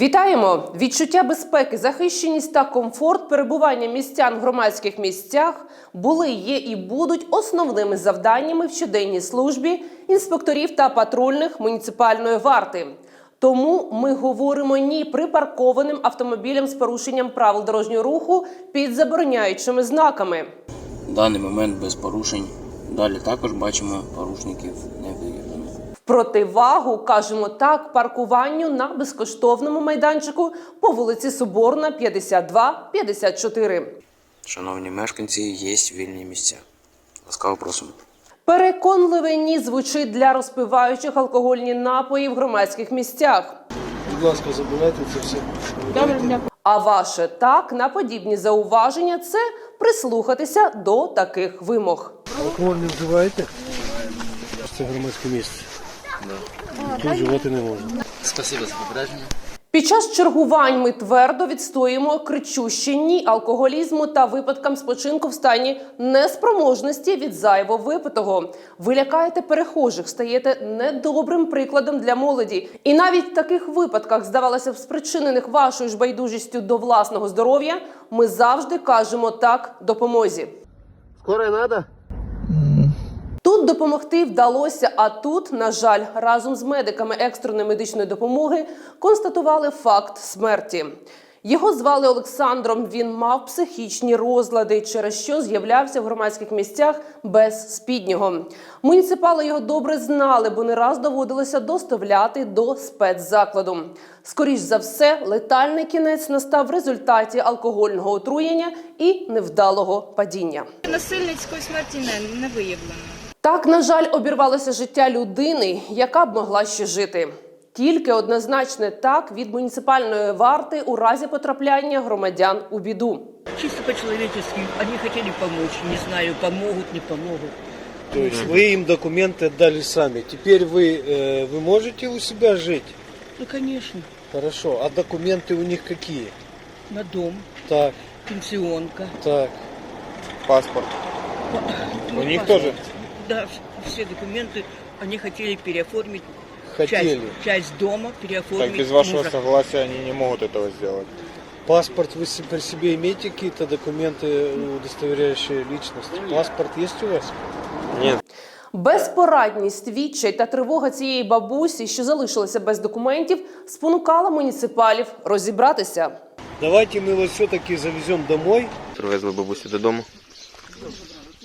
Вітаємо! Відчуття безпеки, захищеність та комфорт перебування містян в громадських місцях були, є і будуть основними завданнями в щоденній службі інспекторів та патрульних муніципальної варти. Тому ми говоримо ні припаркованим автомобілям з порушенням правил дорожнього руху під забороняючими знаками. В даний момент без порушень. Далі також бачимо порушників не виявлено. Противагу кажемо так паркуванню на безкоштовному майданчику по вулиці Соборна 52-54. Шановні мешканці, є вільні місця. Ласкаво просимо. Переконливе ні звучить для розпиваючих алкогольні напої в громадських місцях. Будь ласка, забирайте це все. А ваше так на подібні зауваження це прислухатися до таких вимог. Алкоголь не вживаєте? Це громадське місце. Тут не можна. Спасибо за попередження. Під час чергувань ми твердо відстоїмо кричуще ні алкоголізму та випадкам спочинку в стані неспроможності від зайво випитого. Ви лякаєте перехожих, стаєте недобрим прикладом для молоді. І навіть в таких випадках, здавалося б, спричинених вашою ж байдужістю до власного здоров'я, ми завжди кажемо так допомозі. Скорая надо? Тут допомогти вдалося, а тут, на жаль, разом з медиками екстреної медичної допомоги констатували факт смерті. Його звали Олександром. Він мав психічні розлади, через що з'являвся в громадських місцях без спіднього. Муніципали його добре знали, бо не раз доводилося доставляти до спецзакладу. Скоріш за все, летальний кінець настав в результаті алкогольного отруєння і невдалого падіння. Насильницької смерті не, не виявлено. Так, на жаль, обірвалося життя людини, яка б могла ще жити. Тільки однозначне так від муніципальної варти у разі потрапляння громадян у біду. Чисто по-человечески. Они хотели помочь. Не знаю, помогут, не помогут. То есть вы им документы отдали сами. Теперь вы, э, вы можете у себя жить? Ну, конечно. Хорошо. А документы у них какие? На дом, Так, пенсионка. так. Паспорт. Ну, У них паспорт. тоже? Да, все документы они хотели переоформить. Хотели. Часть, часть дома переоформить. Так без вашего мужа. согласия они не могут этого сделать. Паспорт вы се- при себе имеете какие-то документы, удостоверяющие личность? Паспорт есть у вас? Безпорадність, відчай та тривога цієї бабусі, що залишилася без документів, спонукала муніципалів розібратися. Давайте мы вас все-таки завезем домой. Привезли бабусю додому.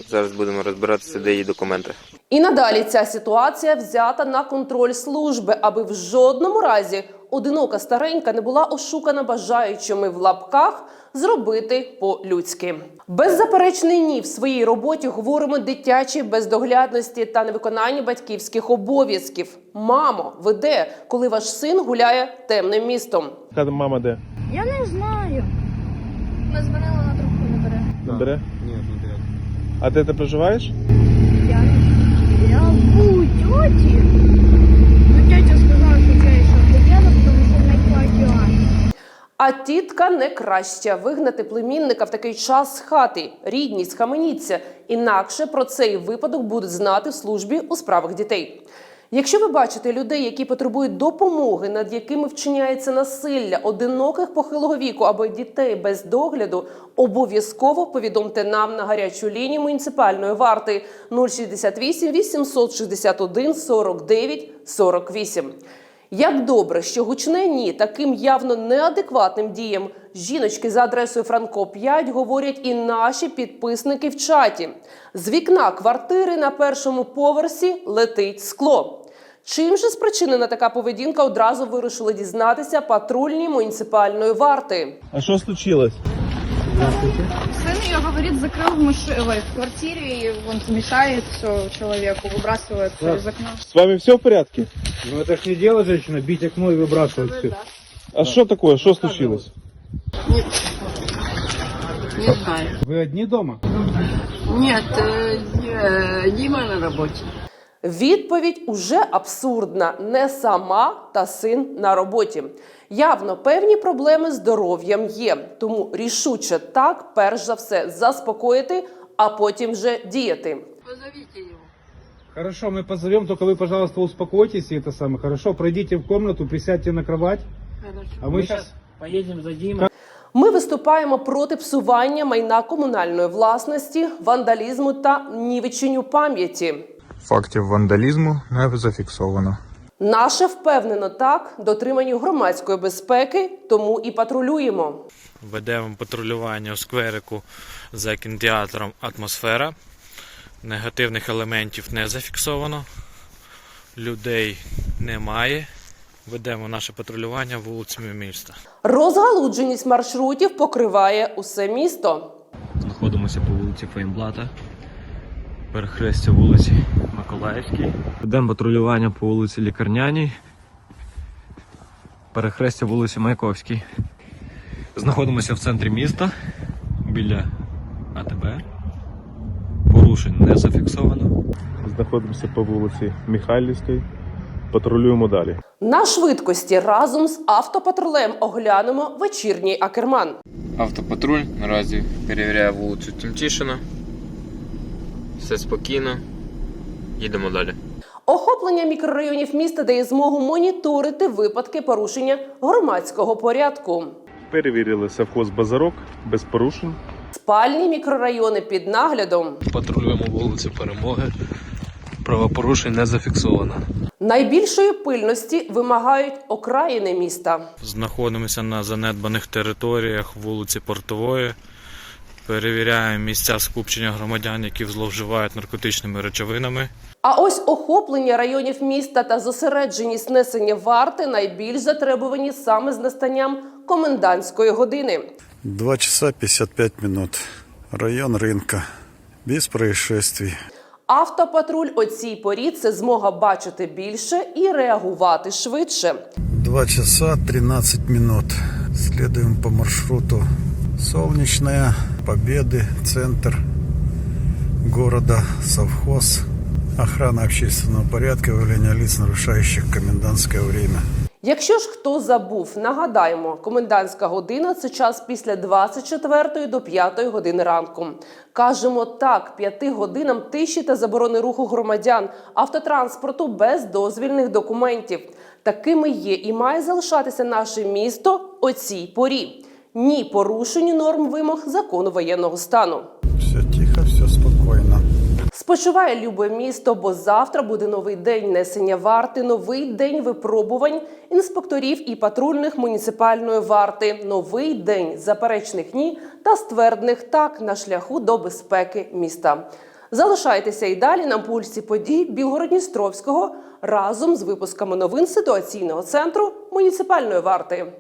Зараз будемо розбиратися, де її документи. І надалі ця ситуація взята на контроль служби, аби в жодному разі одинока старенька не була ошукана бажаючими в лапках зробити по-людськи. Беззаперечний ні в своїй роботі говоримо дитячій бездоглядності та невиконанні батьківських обов'язків. Мамо, ви де, коли ваш син гуляє темним містом? Мама де? Я не знаю. Ми дзвонили на трубку не бере. Не бере. А де ти проживаєш? Я Я у тьоті. Ну, тетя сказала, що це ще дитина, тому що не платила. А тітка не краща вигнати племінника в такий час з хати. Рідність схаменіться. Інакше про цей випадок будуть знати в службі у справах дітей. Якщо ви бачите людей, які потребують допомоги, над якими вчиняється насилля, одиноких похилого віку або дітей без догляду, обов'язково повідомте нам на гарячу лінію муніципальної варти 068 861 49 48. Як добре, що гучне ні таким явно неадекватним діям жіночки за адресою Франко 5 говорять і наші підписники в чаті. З вікна квартири на першому поверсі летить скло. Чим же спричинена така поведінка, одразу вирушили дізнатися патрульні муніципальної варти. А що случилось? Сын ее, говорит, закрыл в, маши... ой, в квартире, и он мешает все человеку, выбрасывает Да. из окна. З вами все в порядке? Ну это ж не дело, женщина, бить окно и выбрасывать все. А що такое? Що случилось? Не знаю. Вы одни дома? Нет, Дима на работе. Відповідь уже абсурдна: не сама та син на роботі. Явно певні проблеми з здоров'ям є, тому рішуче так, перш за все, заспокоїти, а потім вже діяти. Позовите его. Хорошо, мы позовем, только вы, пожалуйста, успокойтесь и это самое. Хорошо, пройдите в комнату, присядьте на кровать А мы сейчас... Поедем за Димой. Ми виступаємо проти псування майна комунальної власності, вандалізму та нівеченню пам'яті. Фактів вандалізму не зафіксовано. Наше впевнено так дотриманню громадської безпеки, тому і патрулюємо. Ведемо патрулювання у скверику за кінотеатром Атмосфера. Негативних елементів не зафіксовано. Людей немає. Ведемо наше патрулювання вулицями міста. Розгалудженість маршрутів покриває усе місто. Знаходимося по вулиці Фейнблата, перехрестя вулиці Миколаївській. Ведемо патрулювання по вулиці Лікарняній, перехрестя вулиці Маяковській. Знаходимося в центрі міста біля АТБ. Порушень не зафіксовано. Знаходимося по вулиці Михайлівській. Патрулюємо далі. На швидкості разом з автопатрулем оглянемо вечірній акерман. Автопатруль наразі перевіряє вулицю Тімтішина. Все спокійно. Їдемо далі. Охоплення мікрорайонів міста дає змогу моніторити випадки порушення громадського порядку. Перевірили совхоз Базарок без порушень. Спальні мікрорайони під наглядом. Патрулюємо вулицю Перемоги. Правопорушень не зафіксовано. Найбільшої пильності вимагають окраїни міста. Знаходимося на занедбаних територіях вулиці Портової. Перевіряємо місця скупчення громадян, які зловживають наркотичними речовинами. А ось охоплення районів міста та зосередженість несення варти найбільш затребувані саме з настанням комендантської години. 2 часа 55 минут. Район рынка. Без происшествий. Автопатруль о цій порі це змога бачити більше і реагувати швидше. 2 часа 13 минут. Следуем по маршруту Солнечная, Победы, центр города, совхоз. Охрана общественного порядка, выявление лиц, нарушающих комендантское время. Якщо ж хто забув, нагадаємо, комендантська година це час після 24 до 5 години ранку. Кажемо так, п'яти годинам тиші та заборони руху громадян, автотранспорту без дозвільних документів. Такими є і має залишатися наше місто о цій порі. Ні порушенню норм вимог закону воєнного стану. Все тихо, все спокойно. Спочиває любе місто, бо завтра буде новий день несення варти, новий день випробувань інспекторів і патрульних муніципальної варти, новий день заперечних ні та ствердних так на шляху до безпеки міста. Залишайтеся і далі на пульсі подій Білгородністровського разом з випусками новин ситуаційного центру муніципальної варти.